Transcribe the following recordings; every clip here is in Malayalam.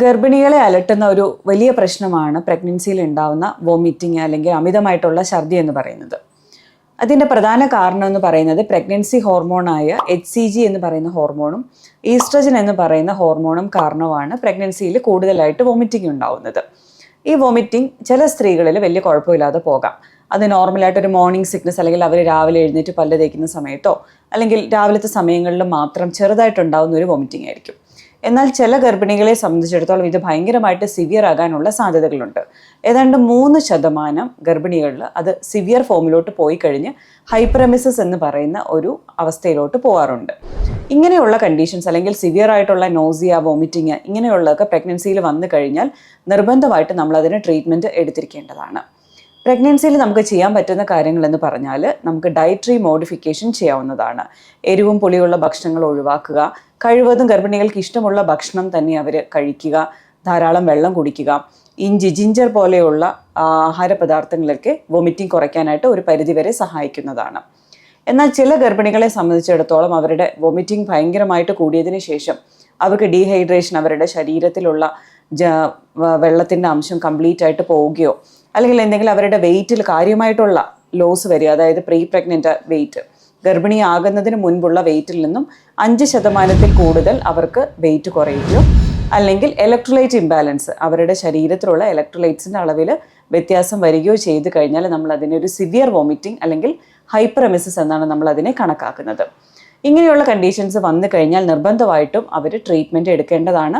ഗർഭിണികളെ അലട്ടുന്ന ഒരു വലിയ പ്രശ്നമാണ് പ്രഗ്നൻസിയിൽ ഉണ്ടാവുന്ന വോമിറ്റിംഗ് അല്ലെങ്കിൽ അമിതമായിട്ടുള്ള ഛർദി എന്ന് പറയുന്നത്. അതിന്റെ പ്രധാന കാരണം എന്ന് പറയുന്നത് പ്രഗ്നൻസി ഹോർമോണായ എച്ച് സി ജി എന്ന് പറയുന്ന ഹോർമോണും ഈസ്ട്രജൻ എന്ന് പറയുന്ന ഹോർമോണും കാരണമാണ് പ്രഗ്നൻസിയിൽ കൂടുതലായിട്ട് വോമിറ്റിംഗ് ഉണ്ടാവുന്നത്. ഈ വോമിറ്റിംഗ് ചില സ്ത്രീകളിൽ വലിയ കുഴപ്പമില്ലാതെ പോകാം. അത് നോർമലായിട്ട് ഒരു മോർണിംഗ് സിക്നസ് അല്ലെങ്കിൽ അവർ രാവിലെ എഴുന്നേറ്റ് പല്ല് തേക്കുന്ന സമയത്തോ അല്ലെങ്കിൽ രാവിലത്തെ സമയങ്ങളിൽ മാത്രം ചെറുതായിട്ടുണ്ടാവുന്ന ഒരു വോമിറ്റിംഗ് ആയിരിക്കും. എന്നാൽ ചില ഗർഭിണികളെ സംബന്ധിച്ചിടത്തോളം ഇത് ഭയങ്കരമായിട്ട് സിവിയർ ആകാനുള്ള സാധ്യതകളുണ്ട്. ഏതാണ്ട് മൂന്ന് ശതമാനം ഗർഭിണികളിൽ അത് സിവിയർ ഫോമിലോട്ട് പോയി കഴിഞ്ഞ് ഹൈപ്രമിസസ് എന്ന് പറയുന്ന ഒരു അവസ്ഥയിലോട്ട് പോകാറുണ്ട് ഇങ്ങനെയുള്ള കണ്ടീഷൻസ് അല്ലെങ്കിൽ സിവിയർ ആയിട്ടുള്ള നോസിയ വോമിറ്റിങ് ഇങ്ങനെയുള്ളതൊക്കെ പ്രഗ്നൻസിയിൽ വന്നു കഴിഞ്ഞാൽ നിർബന്ധമായിട്ട് നമ്മൾ അതിന് ട്രീറ്റ്മെന്റ് എടുത്തിരിക്കേണ്ടതാണ്. പ്രഗ്നൻസിയിൽ നമുക്ക് ചെയ്യാൻ പറ്റുന്ന കാര്യങ്ങൾ എന്ന് പറഞ്ഞാൽ നമുക്ക് ഡയറ്ററി മോഡിഫിക്കേഷൻ ചെയ്യാവുന്നതാണ്. എരിവും പുളിയുള്ള ഭക്ഷണങ്ങൾ ഒഴിവാക്കുക. കഴിവതും ഗർഭിണികൾക്ക് ഇഷ്ടമുള്ള ഭക്ഷണം തന്നെ അവർ കഴിക്കുക. ധാരാളം വെള്ളം കുടിക്കുക. ഇഞ്ചി ജിഞ്ചർ പോലെയുള്ള ആഹാര പദാർത്ഥങ്ങളൊക്കെ വൊമിറ്റിംഗ് കുറയ്ക്കാനായിട്ട് ഒരു പരിധിവരെ സഹായിക്കുന്നതാണ്. എന്നാൽ ചില ഗർഭിണികളെ സംബന്ധിച്ചിടത്തോളം അവരുടെ വൊമിറ്റിംഗ് ഭയങ്കരമായിട്ട് കൂടിയതിന് ശേഷം അവർക്ക് ഡീഹൈഡ്രേഷൻ അവരുടെ ശരീരത്തിലുള്ള ജ വെള്ളത്തിന്റെ അംശം കംപ്ലീറ്റ് ആയിട്ട് പോവുകയോ അല്ലെങ്കിൽ എന്തെങ്കിലും അവരുടെ വെയിറ്റിൽ കാര്യമായിട്ടുള്ള ലോസ് വരിക അതായത് പ്രീ പ്രഗ്നന്റ് വെയിറ്റ് ഗർഭിണിയാകുന്നതിന് മുൻപുള്ള വെയിറ്റിൽ നിന്നും അഞ്ച് ശതമാനത്തിൽ കൂടുതൽ അവർക്ക് വെയിറ്റ് കുറയുകയോ അല്ലെങ്കിൽ ഇലക്ട്രോലൈറ്റ് ഇംബാലൻസ് അവരുടെ ശരീരത്തിലുള്ള ഇലക്ട്രോലൈറ്റ്സിന്റെ അളവിൽ വ്യത്യാസം വരികയോ ചെയ്തു കഴിഞ്ഞാൽ നമ്മൾ അതിനെ ഒരു സിവിയർ വോമിറ്റിംഗ് അല്ലെങ്കിൽ ഹൈപ്പറമിസിസ് എന്നാണ് നമ്മൾ അതിനെ കണക്കാക്കുന്നത്. ഇങ്ങനെയുള്ള കണ്ടീഷൻസ് വന്നു കഴിഞ്ഞാൽ നിർബന്ധമായിട്ടും അവർ ട്രീറ്റ്മെന്റ് എടുക്കേണ്ടതാണ്.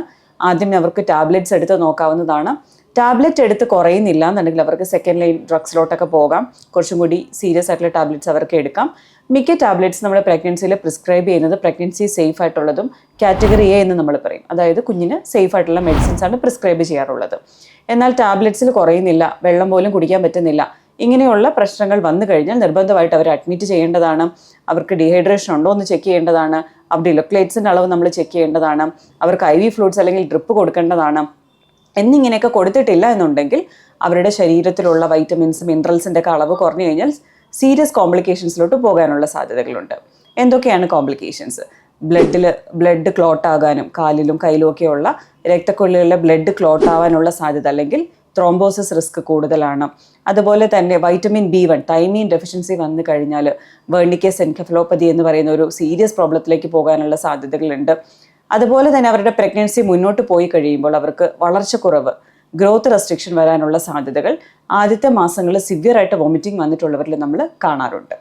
ആദ്യം അവർക്ക് ടാബ്ലറ്റ്സ് എടുത്ത് നോക്കാവുന്നതാണ്. ടാബ്ലറ്റ് എടുത്ത് കുറയുന്നില്ല എന്നുണ്ടെങ്കിൽ അവർക്ക് സെക്കൻഡ് ലൈൻ ഡ്രഗ്സിലോട്ടൊക്കെ പോകാം. കുറച്ചും കൂടി സീരിയസ് ആയിട്ടുള്ള ടാബ്ലറ്റ്സ് അവർക്ക് എടുക്കാം. മിക്ക ടാബ്ലറ്റ്സ് നമ്മൾ പ്രഗ്നൻസിയിൽ പ്രിസ്ക്രൈബ് ചെയ്യുന്നത് പ്രഗ്നൻസി സേഫ് ആയിട്ടുള്ളതും കാറ്റഗറി എ എന്ന് നമ്മൾ പറയും. അതായത് കുഞ്ഞിന് സേഫ് ആയിട്ടുള്ള മെഡിസിൻസ് ആണ് പ്രിസ്ക്രൈബ് ചെയ്യാറുള്ളത്. എന്നാൽ ടാബ്ലറ്റ്സിൽ കുറയുന്നില്ല. വെള്ളം പോലും കുടിക്കാൻ പറ്റുന്നില്ല. ഇങ്ങനെയുള്ള പ്രശ്നങ്ങൾ വന്നു കഴിഞ്ഞാൽ നിർബന്ധമായിട്ട് അവരെ അഡ്മിറ്റ് ചെയ്യേണ്ടതാണ്. അവർക്ക് ഡീഹൈഡ്രേഷൻ ഉണ്ടോ എന്ന് ചെക്ക് ചെയ്യേണ്ടതാണ്. അവരുടെ ഇലക്ട്രേറ്റ്സിന്റെ അളവ് നമ്മൾ ചെക്ക് ചെയ്യേണ്ടതാണ്. അവർക്ക് ഐ വി ഫ്ലൂയിഡ്സ് അല്ലെങ്കിൽ ഡ്രിപ്പ് കൊടുക്കേണ്ടതാണ്. എന്നിങ്ങനെയൊക്കെ കൊടുത്തിട്ടില്ല എന്നുണ്ടെങ്കിൽ അവരുടെ ശരീരത്തിലുള്ള വൈറ്റമിൻസ് മിനറൽസിന്റെ ഒക്കെ അളവ് കുറഞ്ഞു കഴിഞ്ഞാൽ സീരിയസ് കോംപ്ലിക്കേഷൻസിലോട്ട് പോകാനുള്ള സാധ്യതകളുണ്ട്. എന്തൊക്കെയാണ് കോംപ്ലിക്കേഷൻസ് ബ്ലഡിൽ ബ്ലഡ് ക്ലോട്ട് ആകാനും കാലിലും കയ്യിലും ഒക്കെയുള്ള രക്തക്കൊള്ളികളിലെ ബ്ലഡ് ക്ലോട്ട് ആവാനുള്ള സാധ്യത അല്ലെങ്കിൽ ത്രോംബോസിസ് റിസ്ക് കൂടുതലാണ്. അതുപോലെ തന്നെ vitamin B one thiamine deficiency വന്നു കഴിഞ്ഞാൽ വേർണിക്കേസ് എൻകഫലോപ്പതി എന്ന് പറയുന്ന ഒരു സീരിയസ് പ്രോബ്ലത്തിലേക്ക് പോകാനുള്ള സാധ്യതകളുണ്ട്. അതുപോലെ തന്നെ അവരുടെ പ്രഗ്നൻസി മുന്നോട്ട് പോയി കഴിയുമ്പോൾ അവർക്ക് വളർച്ചക്കുറവ് ഗ്രോത്ത് റെസ്ട്രിക്ഷൻ വരാനുള്ള സാധ്യതകൾ ആദ്യത്തെ മാസങ്ങളിൽ സിവിയറായിട്ട് വോമിറ്റിംഗ് വന്നിട്ടുള്ളവരിൽ നമ്മൾ കാണാറുണ്ട്.